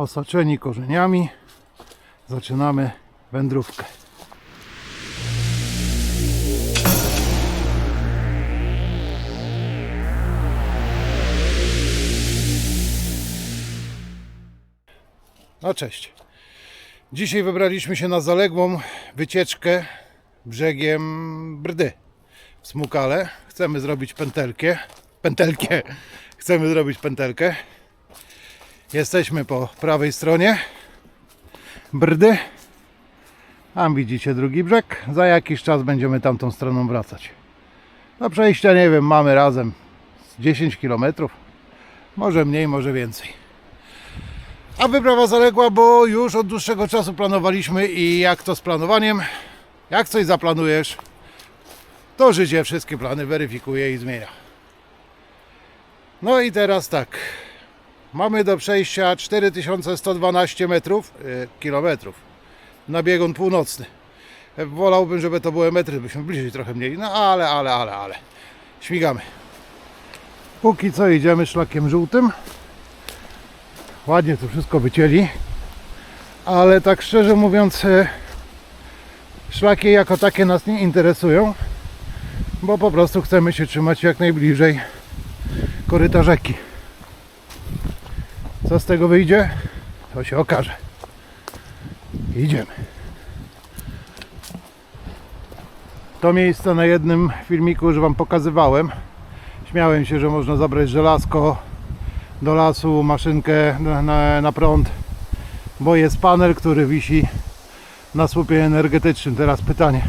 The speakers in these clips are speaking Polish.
osaczeni korzeniami, zaczynamy wędrówkę. No cześć. Dzisiaj wybraliśmy się na zaległą wycieczkę brzegiem Brdy w Smukale. Chcemy zrobić pętelkę. Pętelkę. Chcemy zrobić pętelkę. Jesteśmy po prawej stronie Brdy. Tam widzicie drugi brzeg. Za jakiś czas będziemy tamtą stroną wracać. Do przejścia nie wiem, mamy razem z 10 km. Może mniej, może więcej. A wyprawa zaległa, bo już od dłuższego czasu planowaliśmy i jak to z planowaniem? Jak coś zaplanujesz, to życie wszystkie plany weryfikuje i zmienia. No i teraz tak. Mamy do przejścia 4112 metrów, e, kilometrów na biegun północny. E, Wolałbym, żeby to były metry, byśmy bliżej trochę mieli. No ale, ale, ale, ale. Śmigamy. Póki co idziemy szlakiem żółtym. Ładnie to wszystko wycięli. Ale tak szczerze mówiąc, e, szlaki jako takie nas nie interesują, bo po prostu chcemy się trzymać jak najbliżej koryta rzeki. Co z tego wyjdzie? To się okaże. Idziemy. To miejsce na jednym filmiku już Wam pokazywałem. Śmiałem się, że można zabrać żelazko do lasu, maszynkę na, na, prąd, bo jest panel, który wisi na słupie energetycznym. Teraz pytanie,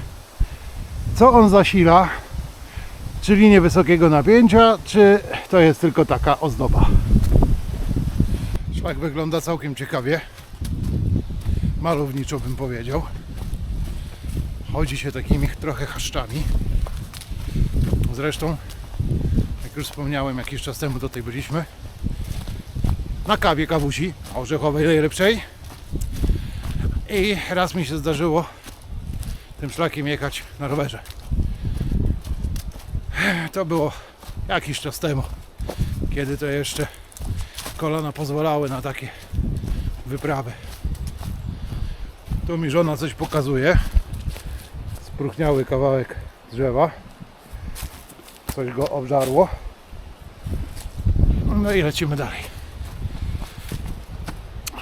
co on zasila? Czy linię wysokiego napięcia, czy to jest tylko taka ozdoba? Szlak wygląda całkiem ciekawie. Malowniczo bym powiedział. Chodzi się takimi trochę chaszczami. Zresztą, jak już wspomniałem, jakiś czas temu tutaj byliśmy. Na kawie kawusi, orzechowej najlepszej. I raz mi się zdarzyło tym szlakiem jechać na rowerze. To było jakiś czas temu, kiedy to jeszcze kolana pozwalały na takie wyprawy. Tu mi żona coś pokazuje. Spruchniały kawałek drzewa. Coś go obżarło. No i lecimy dalej.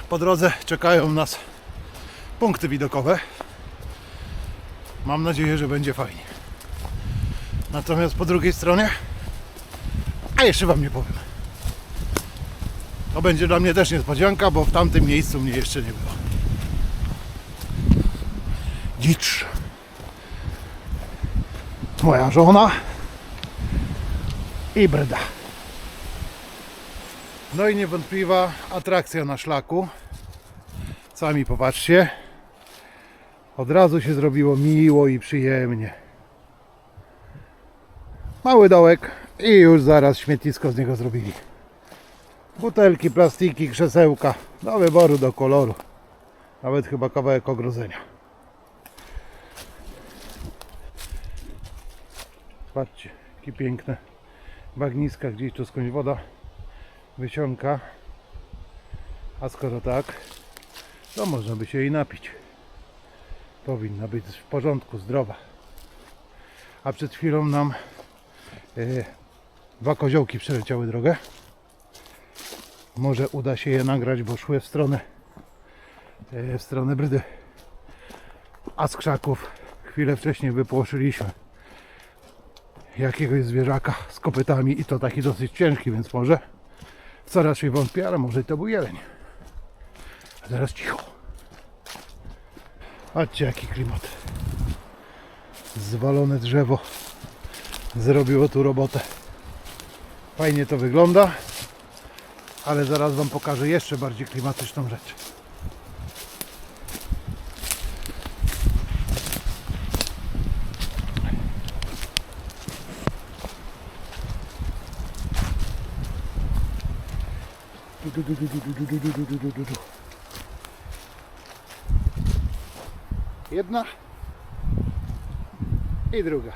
Po drodze czekają nas punkty widokowe. Mam nadzieję, że będzie fajnie. Natomiast po drugiej stronie, a jeszcze Wam nie powiem. To będzie dla mnie też niespodzianka, bo w tamtym miejscu mnie jeszcze nie było. Dzicz. Moja żona i Breda. No i niewątpliwa atrakcja na szlaku. Sami popatrzcie. Od razu się zrobiło miło i przyjemnie. Mały dołek i już zaraz śmietnisko z niego zrobili. Butelki, plastiki, krzesełka. Do wyboru, do koloru. Nawet chyba kawałek ogrodzenia. Patrzcie, jakie piękne bagniska, gdzieś tu skądś woda wysiąka. A skoro tak, to można by się jej napić. Powinna być w porządku, zdrowa. A przed chwilą nam e, dwa koziołki przeleciały drogę. Może uda się je nagrać, bo szły w stronę e, w stronę Brydy. A z krzaków chwilę wcześniej wypłoszyliśmy jakiegoś zwierzaka z kopytami i to taki dosyć ciężki, więc może co raczej wątpię, ale może to był jeleń. A teraz cicho. Patrzcie jaki klimat. Zwalone drzewo zrobiło tu robotę. Fajnie to wygląda, ale zaraz Wam pokażę jeszcze bardziej klimatyczną rzecz. Jedna i druga.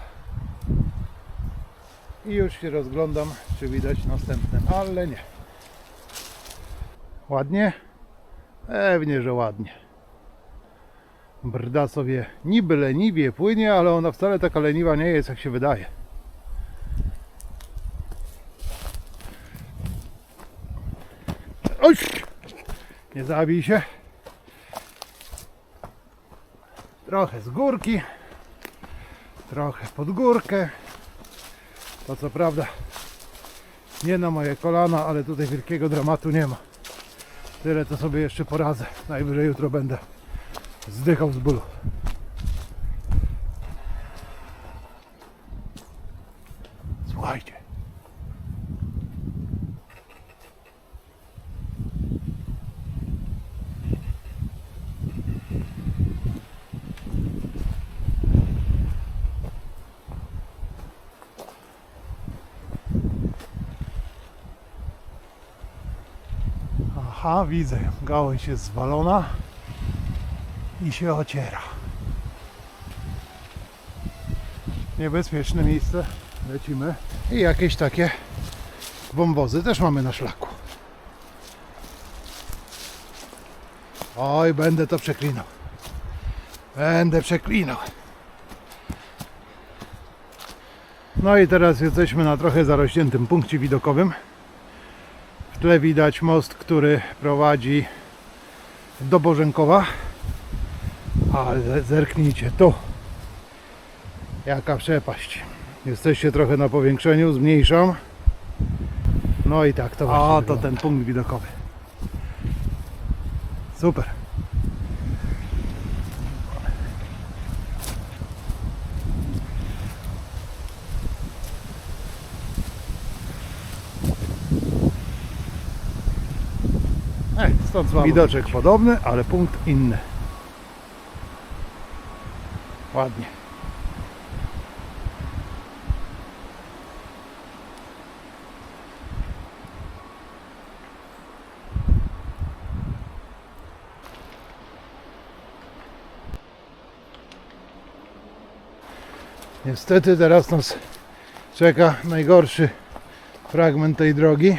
I już się rozglądam, czy widać następne, ale nie. Ładnie, Pewnie, że ładnie. Brda sobie niby leniwie płynie, ale ona wcale taka leniwa nie jest, jak się wydaje. Oj! Nie zabij się. Trochę z górki, trochę pod górkę. To co prawda nie na moje kolana, ale tutaj wielkiego dramatu nie ma. Tyle to sobie jeszcze poradzę. Najwyżej jutro będę zdychał z bólu. Słuchajcie. Aha, widzę. Gałąź jest zwalona i się ociera. Niebezpieczne miejsce. Lecimy. I jakieś takie wąwozy też mamy na szlaku. Oj, będę to przeklinał. Będę przeklinał. No i teraz jesteśmy na trochę zarośniętym punkcie widokowym. W tle widać most, który prowadzi do Bożenkowa. Ale zerknijcie tu. Jaka przepaść. Jesteście trochę na powiększeniu, zmniejszam. No i tak to właśnie O, to ten punkt widokowy. Super. Stąd Widoczek podobny, ale punkt inny. Ładnie. Niestety teraz nas czeka najgorszy fragment tej drogi,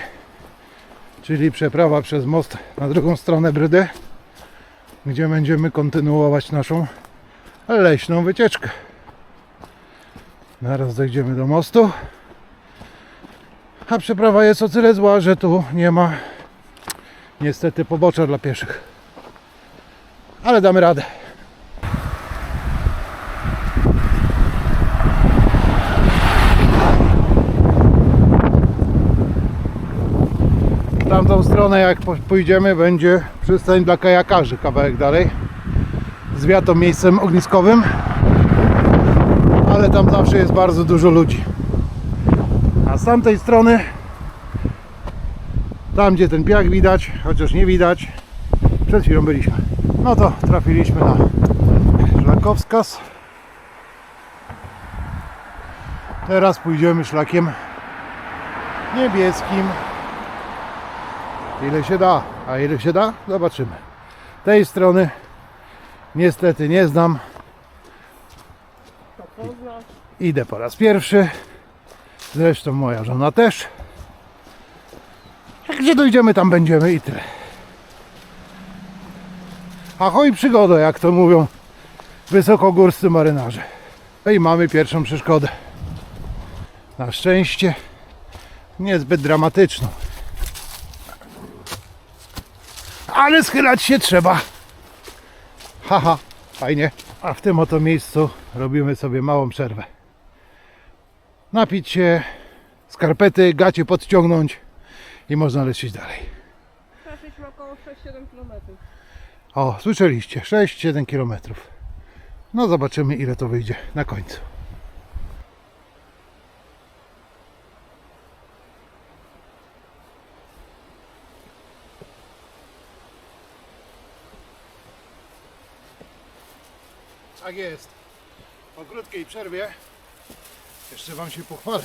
czyli przeprawa przez most na drugą stronę Brydy, gdzie będziemy kontynuować naszą leśną wycieczkę. Zaraz dojdziemy do mostu. A przeprawa jest o tyle zła, że tu nie ma niestety pobocza dla pieszych. Ale damy radę. Tamtą stronę jak pójdziemy będzie przystań dla kajakarzy kawałek dalej. Z wiatą miejscem ogniskowym. Ale tam zawsze jest bardzo dużo ludzi. A z tamtej strony tam gdzie ten piach widać chociaż nie widać przed chwilą byliśmy. No to trafiliśmy na szlakowskaz. Teraz pójdziemy szlakiem niebieskim Ile się da, a ile się da, zobaczymy. Tej strony niestety nie znam. Idę po raz pierwszy. Zresztą moja żona też. A gdzie dojdziemy, tam będziemy i tyle. Ahoj przygoda, jak to mówią wysokogórscy marynarze. No i mamy pierwszą przeszkodę. Na szczęście niezbyt dramatyczną. Ale schylać się trzeba. Haha, fajnie. A w tym oto miejscu robimy sobie małą przerwę. Napić się, skarpety, gacie podciągnąć i można lecieć dalej. Przeszliśmy około 6-7 km. O, słyszeliście, 6-7 km. No zobaczymy ile to wyjdzie na końcu. Tak jest. Po krótkiej przerwie jeszcze Wam się pochwalę.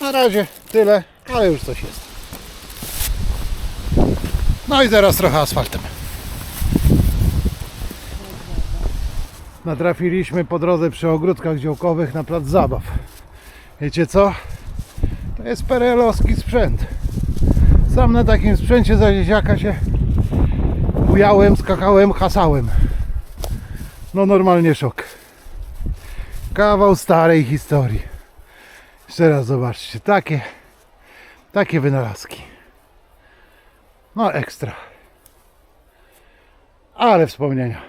Na razie tyle, ale już coś jest. No i teraz trochę asfaltem. Natrafiliśmy po drodze przy ogródkach działkowych na plac zabaw. Wiecie co? To jest perelowski sprzęt. Sam na takim sprzęcie za dzieciaka się bujałem, skakałem, hasałem. No normalnie szok. Kawał starej historii. Jeszcze raz zobaczcie, takie, takie wynalazki. No ekstra. Ale wspomnienia.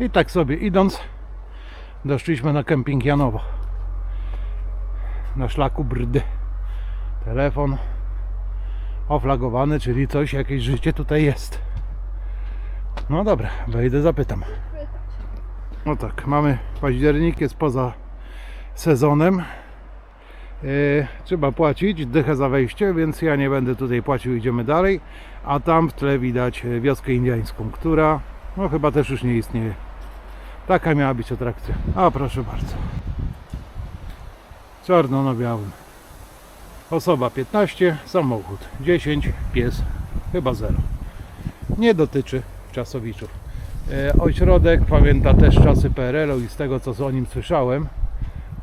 I tak sobie idąc, doszliśmy na kemping Janowo. Na szlaku Brdy. Telefon oflagowany, czyli coś, jakieś życie tutaj jest. No dobra, wejdę, zapytam. No tak, mamy październik, jest poza sezonem. Yy, trzeba płacić dychę za wejście, więc ja nie będę tutaj płacił, idziemy dalej. A tam w tle widać wioskę indiańską, która no chyba też już nie istnieje. Taka miała być atrakcja. A proszę bardzo. Czarno na białym. Osoba 15, samochód 10, pies chyba 0. Nie dotyczy czasowiczów. E, ośrodek pamięta też czasy PRL-u i z tego co o nim słyszałem,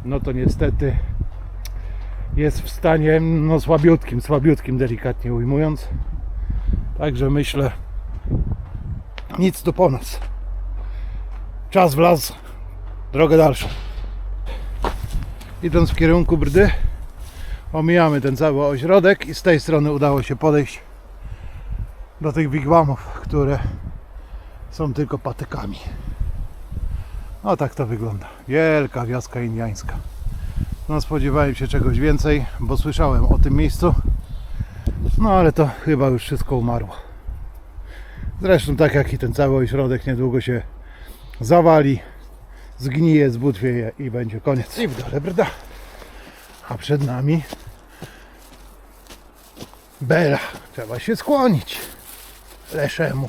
no to niestety jest w stanie no słabiutkim, słabiutkim delikatnie ujmując. Także myślę, nic tu po nas. Czas w las, drogę dalszą. Idąc w kierunku Brdy, omijamy ten cały ośrodek i z tej strony udało się podejść do tych wigwamów, które są tylko patykami. No tak to wygląda. Wielka wioska indiańska. No spodziewałem się czegoś więcej, bo słyszałem o tym miejscu. No ale to chyba już wszystko umarło. Zresztą tak jak i ten cały ośrodek niedługo się zawali, zgnije, zbutwieje i będzie koniec. I w dole brda. A przed nami Bela. Trzeba się skłonić leszemu.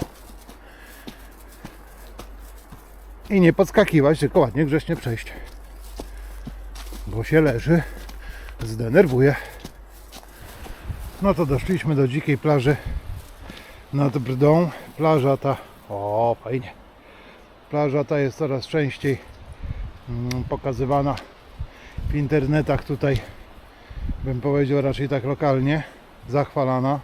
I nie podskakiwać, tylko ładnie grzecznie przejść. Bo się leży, zdenerwuje. No to doszliśmy do dzikiej plaży nad Brdą. Plaża ta, o fajnie. Plaża ta jest coraz częściej mm, pokazywana w internetach tutaj, bym powiedział raczej tak lokalnie, zachwalana,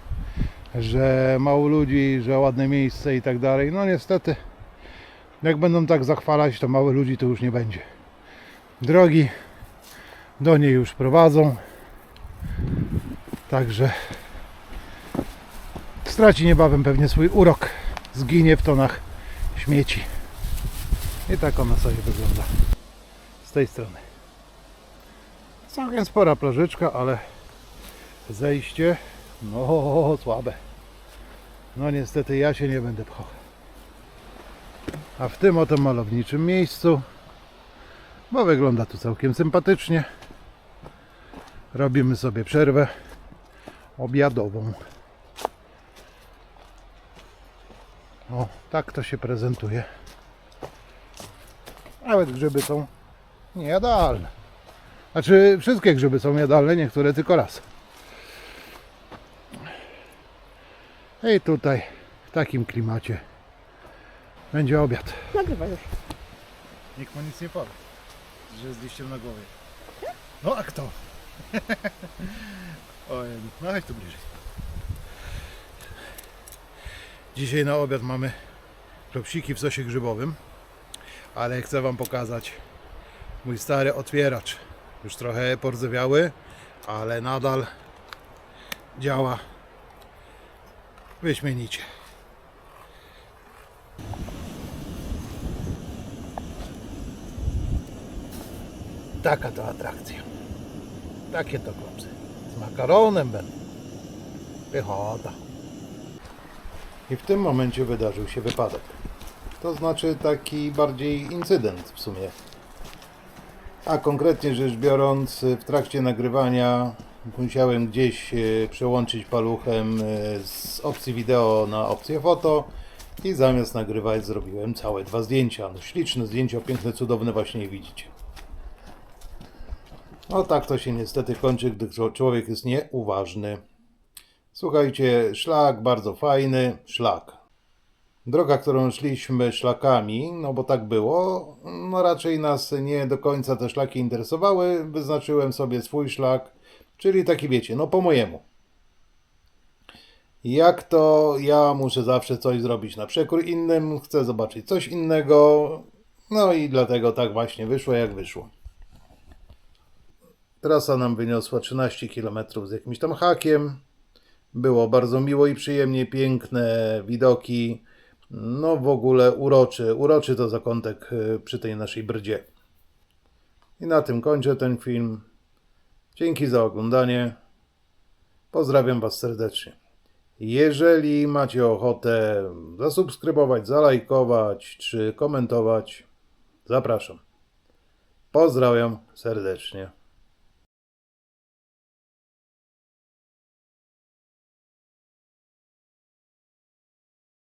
że mało ludzi, że ładne miejsce i tak dalej. No niestety, jak będą tak zachwalać, to mało ludzi to już nie będzie. Drogi do niej już prowadzą, także straci niebawem pewnie swój urok, zginie w tonach śmieci. I tak ona sobie wygląda z tej strony. Całkiem spora plażyczka, ale zejście no słabe. No niestety ja się nie będę pchał. A w tym oto malowniczym miejscu, bo wygląda tu całkiem sympatycznie, robimy sobie przerwę obiadową. O, tak to się prezentuje. Nawet grzyby są niejadalne. Znaczy, wszystkie grzyby są jadalne, niektóre tylko raz. I tutaj, w takim klimacie, będzie obiad. Nagrywa już. Nikt mu nic nie powie, że z liściem na głowie. No a kto? Oj, no chodź tu bliżej. Dzisiaj na obiad mamy klopsiki w sosie grzybowym, ale chcę Wam pokazać mój stary otwieracz. Już trochę pordzewiały, ale nadal działa wyśmienicie. Taka to atrakcja. Takie to klopsy. Z makaronem będą. Pychota. I w tym momencie wydarzył się wypadek. To znaczy taki bardziej incydent w sumie. A konkretnie rzecz biorąc, w trakcie nagrywania musiałem gdzieś e, przełączyć paluchem e, z opcji wideo na opcję foto i zamiast nagrywać zrobiłem całe dwa zdjęcia. No, śliczne zdjęcia, piękne, cudowne właśnie widzicie. No tak to się niestety kończy, gdy czło- człowiek jest nieuważny. Słuchajcie, szlak bardzo fajny, szlak. Droga, którą szliśmy szlakami, no bo tak było, no raczej nas nie do końca te szlaki interesowały. Wyznaczyłem sobie swój szlak, czyli taki wiecie, no po mojemu. Jak to ja muszę zawsze coś zrobić na przekór innym, chcę zobaczyć coś innego, no i dlatego tak właśnie wyszło jak wyszło. Trasa nam wyniosła 13 km z jakimś tam hakiem. Było bardzo miło i przyjemnie, piękne widoki. No w ogóle uroczy, uroczy to zakątek y, przy tej naszej brdzie. I na tym kończę ten film. Dzięki za oglądanie. Pozdrawiam Was serdecznie. Jeżeli macie ochotę zasubskrybować, zalajkować czy komentować, zapraszam. Pozdrawiam serdecznie.